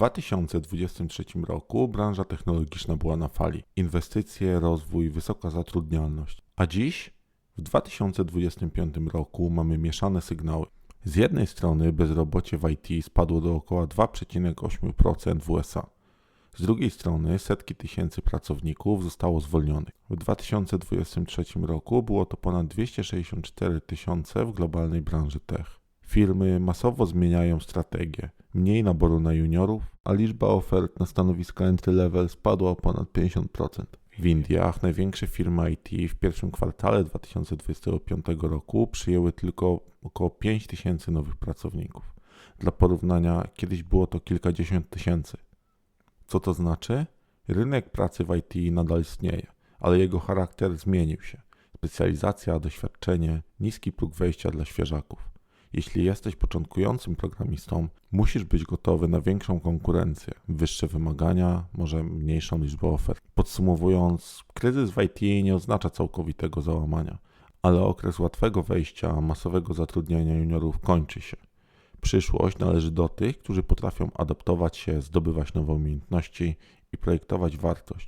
2023 roku branża technologiczna była na fali. Inwestycje, rozwój, wysoka zatrudnialność. A dziś, w 2025 roku, mamy mieszane sygnały. Z jednej strony bezrobocie w IT spadło do około 2,8% w USA. Z drugiej strony setki tysięcy pracowników zostało zwolnionych. W 2023 roku było to ponad 264 tysiące w globalnej branży tech. Firmy masowo zmieniają strategię. Mniej naboru na juniorów, a liczba ofert na stanowiska entry level spadła o ponad 50%. W Indiach największe firmy IT w pierwszym kwartale 2025 roku przyjęły tylko około 5 tysięcy nowych pracowników. Dla porównania, kiedyś było to kilkadziesiąt tysięcy. Co to znaczy? Rynek pracy w IT nadal istnieje, ale jego charakter zmienił się. Specjalizacja, doświadczenie, niski próg wejścia dla świeżaków. Jeśli jesteś początkującym programistą, musisz być gotowy na większą konkurencję, wyższe wymagania, może mniejszą liczbę ofert. Podsumowując, kryzys w IT nie oznacza całkowitego załamania, ale okres łatwego wejścia, masowego zatrudniania juniorów kończy się. Przyszłość należy do tych, którzy potrafią adaptować się, zdobywać nowe umiejętności i projektować wartość,